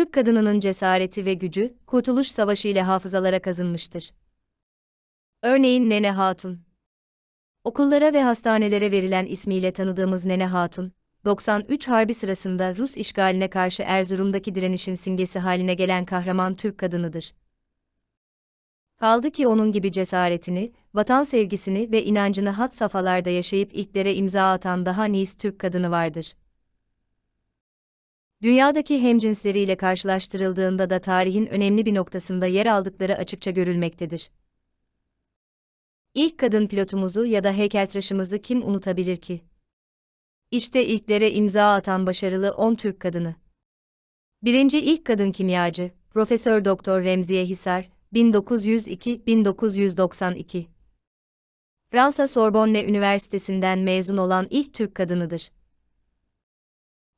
Türk kadınının cesareti ve gücü, Kurtuluş Savaşı ile hafızalara kazınmıştır. Örneğin Nene Hatun. Okullara ve hastanelere verilen ismiyle tanıdığımız Nene Hatun, 93 Harbi sırasında Rus işgaline karşı Erzurum'daki direnişin simgesi haline gelen kahraman Türk kadınıdır. Kaldı ki onun gibi cesaretini, vatan sevgisini ve inancını hat safhalarda yaşayıp ilklere imza atan daha nice Türk kadını vardır. Dünyadaki hemcinsleriyle karşılaştırıldığında da tarihin önemli bir noktasında yer aldıkları açıkça görülmektedir. İlk kadın pilotumuzu ya da heykeltıraşımızı kim unutabilir ki? İşte ilklere imza atan başarılı 10 Türk kadını. Birinci ilk kadın kimyacı, Profesör Doktor Remziye Hisar, 1902-1992. Fransa Sorbonne Üniversitesi'nden mezun olan ilk Türk kadınıdır.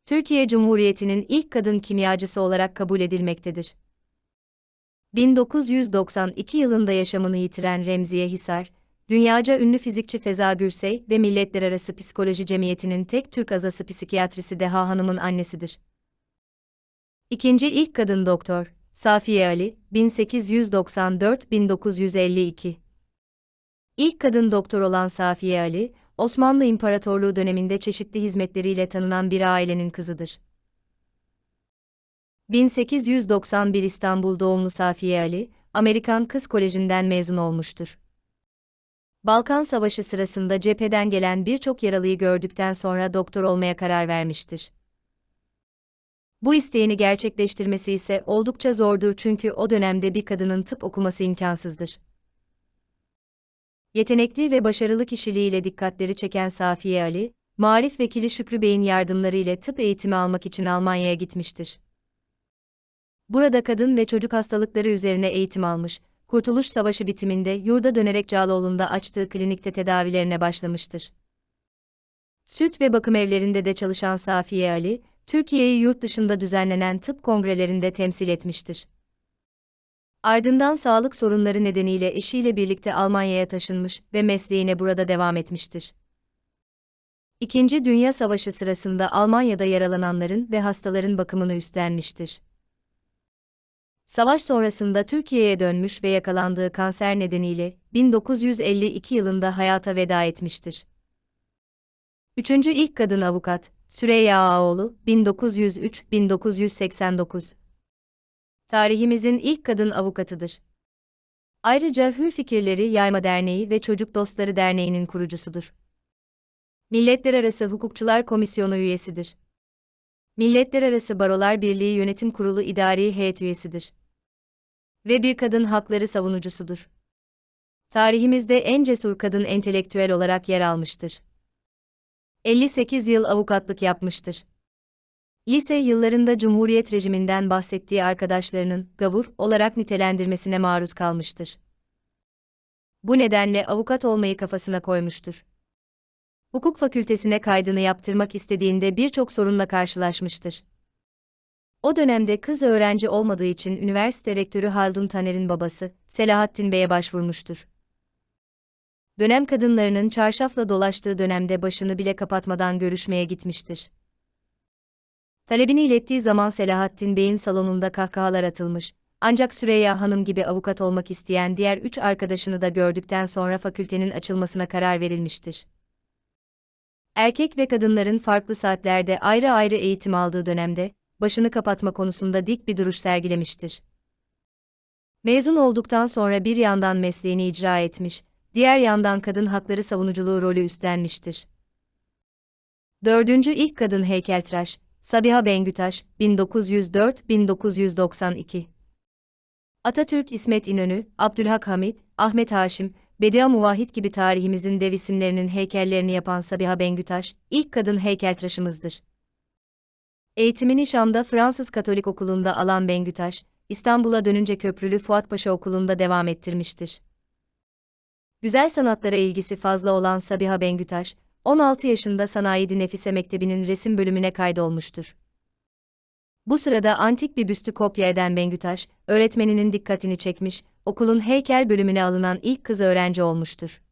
Türkiye Cumhuriyeti'nin ilk kadın kimyacısı olarak kabul edilmektedir. 1992 yılında yaşamını yitiren Remziye Hisar, dünyaca ünlü fizikçi Feza Gürsey ve Milletler Arası Psikoloji Cemiyeti'nin tek Türk azası psikiyatrisi Deha Hanım'ın annesidir. İkinci ilk kadın doktor, Safiye Ali, 1894-1952. İlk kadın doktor olan Safiye Ali, Osmanlı İmparatorluğu döneminde çeşitli hizmetleriyle tanınan bir ailenin kızıdır. 1891 İstanbul doğumlu Safiye Ali, Amerikan Kız Koleji'nden mezun olmuştur. Balkan Savaşı sırasında cepheden gelen birçok yaralıyı gördükten sonra doktor olmaya karar vermiştir. Bu isteğini gerçekleştirmesi ise oldukça zordur çünkü o dönemde bir kadının tıp okuması imkansızdır. Yetenekli ve başarılı kişiliğiyle dikkatleri çeken Safiye Ali, Marif Vekili Şükrü Bey'in yardımları ile tıp eğitimi almak için Almanya'ya gitmiştir. Burada kadın ve çocuk hastalıkları üzerine eğitim almış, Kurtuluş Savaşı bitiminde yurda dönerek Cağaloğlu'nda açtığı klinikte tedavilerine başlamıştır. Süt ve bakım evlerinde de çalışan Safiye Ali, Türkiye'yi yurt dışında düzenlenen tıp kongrelerinde temsil etmiştir. Ardından sağlık sorunları nedeniyle eşiyle birlikte Almanya'ya taşınmış ve mesleğine burada devam etmiştir. İkinci Dünya Savaşı sırasında Almanya'da yaralananların ve hastaların bakımını üstlenmiştir. Savaş sonrasında Türkiye'ye dönmüş ve yakalandığı kanser nedeniyle 1952 yılında hayata veda etmiştir. Üçüncü ilk kadın avukat, Süreyya Ağoğlu, 1903-1989. Tarihimizin ilk kadın avukatıdır. Ayrıca Hür Fikirleri Yayma Derneği ve Çocuk Dostları Derneği'nin kurucusudur. Milletler Arası Hukukçular Komisyonu üyesidir. Milletler Arası Barolar Birliği Yönetim Kurulu İdari Heyet üyesidir. Ve bir kadın hakları savunucusudur. Tarihimizde en cesur kadın entelektüel olarak yer almıştır. 58 yıl avukatlık yapmıştır. Lise yıllarında Cumhuriyet rejiminden bahsettiği arkadaşlarının gavur olarak nitelendirmesine maruz kalmıştır. Bu nedenle avukat olmayı kafasına koymuştur. Hukuk fakültesine kaydını yaptırmak istediğinde birçok sorunla karşılaşmıştır. O dönemde kız öğrenci olmadığı için üniversite rektörü Haldun Taner'in babası, Selahattin Bey'e başvurmuştur dönem kadınlarının çarşafla dolaştığı dönemde başını bile kapatmadan görüşmeye gitmiştir. Talebini ilettiği zaman Selahattin Bey'in salonunda kahkahalar atılmış, ancak Süreyya Hanım gibi avukat olmak isteyen diğer üç arkadaşını da gördükten sonra fakültenin açılmasına karar verilmiştir. Erkek ve kadınların farklı saatlerde ayrı ayrı eğitim aldığı dönemde, başını kapatma konusunda dik bir duruş sergilemiştir. Mezun olduktan sonra bir yandan mesleğini icra etmiş, diğer yandan kadın hakları savunuculuğu rolü üstlenmiştir. Dördüncü ilk kadın heykeltıraş, Sabiha Bengütaş, 1904-1992. Atatürk İsmet İnönü, Abdülhak Hamit, Ahmet Haşim, Bedia Muvahit gibi tarihimizin dev isimlerinin heykellerini yapan Sabiha Bengütaş, ilk kadın heykeltıraşımızdır. Eğitimini Şam'da Fransız Katolik Okulu'nda alan Bengütaş, İstanbul'a dönünce Köprülü Fuat Paşa Okulu'nda devam ettirmiştir. Güzel sanatlara ilgisi fazla olan Sabiha Bengütaş, 16 yaşında Sanayidi Nefise Mektebi'nin resim bölümüne kaydolmuştur. Bu sırada antik bir büstü kopya eden Bengütaş, öğretmeninin dikkatini çekmiş, okulun heykel bölümüne alınan ilk kız öğrenci olmuştur.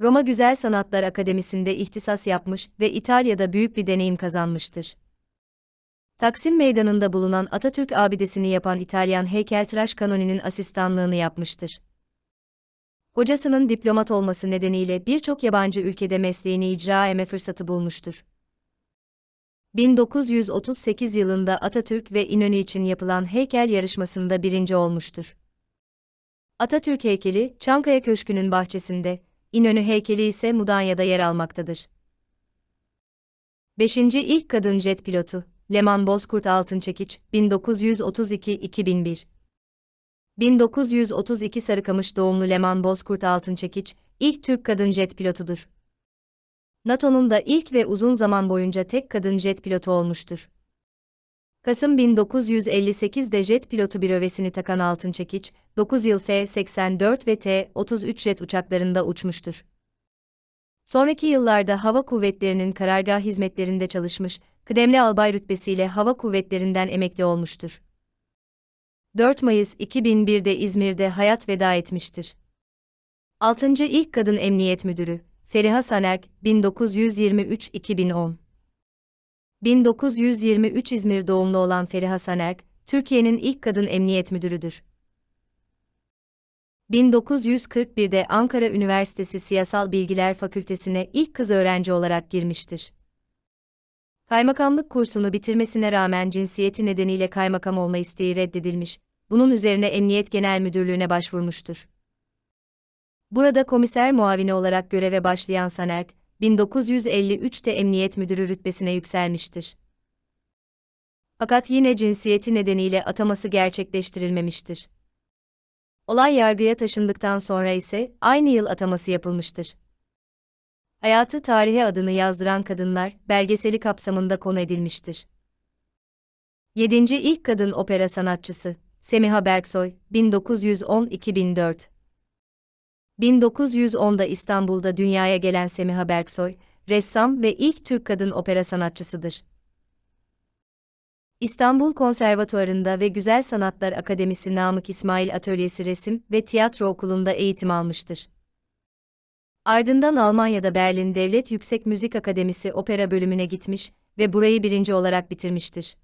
Roma Güzel Sanatlar Akademisi'nde ihtisas yapmış ve İtalya'da büyük bir deneyim kazanmıştır. Taksim Meydanı'nda bulunan Atatürk abidesini yapan İtalyan heykeltıraş Canoni'nin asistanlığını yapmıştır. Hocasının diplomat olması nedeniyle birçok yabancı ülkede mesleğini icra eme fırsatı bulmuştur. 1938 yılında Atatürk ve İnönü için yapılan heykel yarışmasında birinci olmuştur. Atatürk heykeli, Çankaya Köşkü'nün bahçesinde, İnönü heykeli ise Mudanya'da yer almaktadır. 5. ilk kadın jet pilotu, Leman Bozkurt Altınçekiç, 1932-2001 1932 Sarıkamış doğumlu Leman Bozkurt Altınçekiç, ilk Türk kadın jet pilotudur. NATO'nun da ilk ve uzun zaman boyunca tek kadın jet pilotu olmuştur. Kasım 1958'de jet pilotu birövesini takan Altınçekiç, 9 yıl F-84 ve T-33 jet uçaklarında uçmuştur. Sonraki yıllarda hava kuvvetlerinin karargah hizmetlerinde çalışmış, kıdemli albay rütbesiyle hava kuvvetlerinden emekli olmuştur. 4 Mayıs 2001'de İzmir'de hayat veda etmiştir. 6. İlk Kadın Emniyet Müdürü, Feriha Sanerk, 1923-2010 1923 İzmir doğumlu olan Feriha Sanerk, Türkiye'nin ilk kadın emniyet müdürüdür. 1941'de Ankara Üniversitesi Siyasal Bilgiler Fakültesine ilk kız öğrenci olarak girmiştir. Kaymakamlık kursunu bitirmesine rağmen cinsiyeti nedeniyle kaymakam olma isteği reddedilmiş, bunun üzerine Emniyet Genel Müdürlüğü'ne başvurmuştur. Burada komiser muavini olarak göreve başlayan Sanerk, 1953'te Emniyet Müdürü rütbesine yükselmiştir. Fakat yine cinsiyeti nedeniyle ataması gerçekleştirilmemiştir. Olay yargıya taşındıktan sonra ise aynı yıl ataması yapılmıştır. Hayatı tarihe adını yazdıran kadınlar belgeseli kapsamında konu edilmiştir. 7. ilk kadın opera sanatçısı Semiha Berksoy 1910-2004 1910'da İstanbul'da dünyaya gelen Semiha Berksoy, ressam ve ilk Türk kadın opera sanatçısıdır. İstanbul Konservatuarı'nda ve Güzel Sanatlar Akademisi Namık İsmail Atölyesi Resim ve Tiyatro Okulu'nda eğitim almıştır. Ardından Almanya'da Berlin Devlet Yüksek Müzik Akademisi opera bölümüne gitmiş ve burayı birinci olarak bitirmiştir.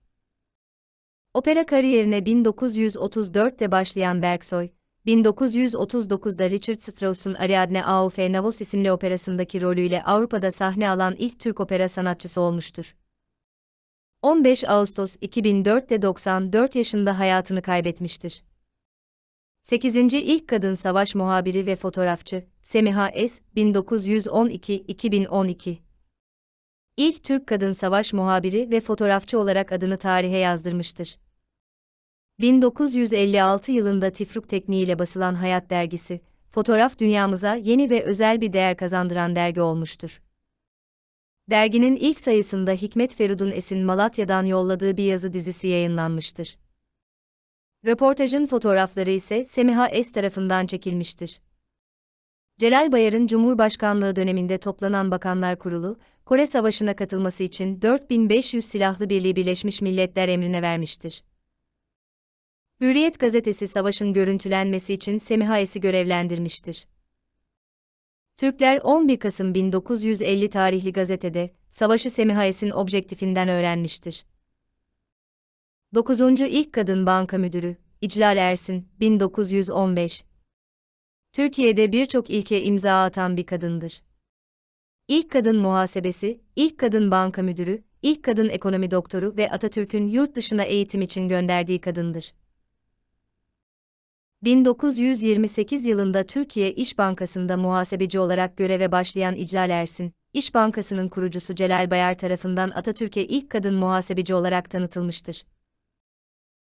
Opera kariyerine 1934'te başlayan Berksoy, 1939'da Richard Strauss'un Ariadne auf Navos isimli operasındaki rolüyle Avrupa'da sahne alan ilk Türk opera sanatçısı olmuştur. 15 Ağustos 2004'te 94 yaşında hayatını kaybetmiştir. 8. ilk kadın savaş muhabiri ve fotoğrafçı, Semiha Es, 1912-2012 İlk Türk kadın savaş muhabiri ve fotoğrafçı olarak adını tarihe yazdırmıştır. 1956 yılında tifruk tekniğiyle basılan Hayat dergisi, fotoğraf dünyamıza yeni ve özel bir değer kazandıran dergi olmuştur. Derginin ilk sayısında Hikmet Ferudun Es'in Malatya'dan yolladığı bir yazı dizisi yayınlanmıştır. Röportajın fotoğrafları ise Semiha Es tarafından çekilmiştir. Celal Bayar'ın Cumhurbaşkanlığı döneminde toplanan Bakanlar Kurulu, Kore Savaşı'na katılması için 4500 silahlı birliği Birleşmiş Milletler emrine vermiştir. Hürriyet gazetesi savaşın görüntülenmesi için Semiha Es'i görevlendirmiştir. Türkler 11 Kasım 1950 tarihli gazetede, savaşı Semiha Es'in objektifinden öğrenmiştir. 9. İlk Kadın Banka Müdürü, İclal Ersin, 1915 Türkiye'de birçok ilke imza atan bir kadındır. İlk kadın muhasebesi, ilk kadın banka müdürü, ilk kadın ekonomi doktoru ve Atatürk'ün yurt dışına eğitim için gönderdiği kadındır. 1928 yılında Türkiye İş Bankası'nda muhasebeci olarak göreve başlayan İclal Ersin, İş Bankası'nın kurucusu Celal Bayar tarafından Atatürk'e ilk kadın muhasebeci olarak tanıtılmıştır.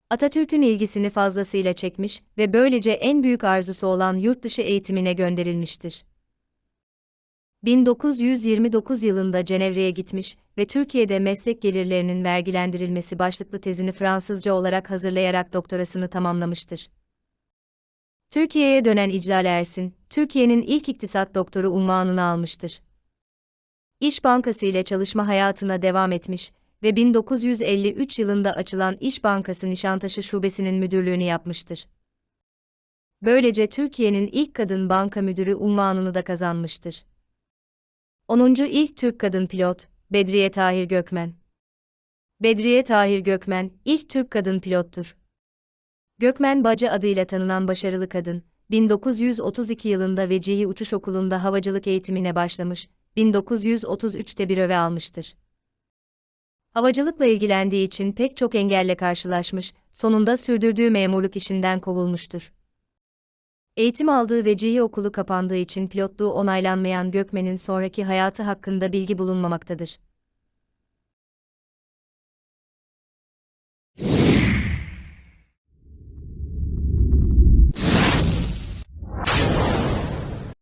Atatürk'ün ilgisini fazlasıyla çekmiş ve böylece en büyük arzusu olan yurt dışı eğitimine gönderilmiştir. 1929 yılında Cenevre'ye gitmiş ve Türkiye'de meslek gelirlerinin vergilendirilmesi başlıklı tezini Fransızca olarak hazırlayarak doktorasını tamamlamıştır. Türkiye'ye dönen İclal Ersin, Türkiye'nin ilk iktisat doktoru unvanını almıştır. İş Bankası ile çalışma hayatına devam etmiş ve 1953 yılında açılan İş Bankası Nişantaşı Şubesi'nin müdürlüğünü yapmıştır. Böylece Türkiye'nin ilk kadın banka müdürü unvanını da kazanmıştır. 10. ilk Türk kadın pilot, Bedriye Tahir Gökmen Bedriye Tahir Gökmen, ilk Türk kadın pilottur. Gökmen Bacı adıyla tanınan başarılı kadın, 1932 yılında Vecihi Uçuş Okulu'nda havacılık eğitimine başlamış, 1933'te bir öve almıştır. Havacılıkla ilgilendiği için pek çok engelle karşılaşmış, sonunda sürdürdüğü memurluk işinden kovulmuştur. Eğitim aldığı Vecihi Okulu kapandığı için pilotluğu onaylanmayan Gökmen'in sonraki hayatı hakkında bilgi bulunmamaktadır.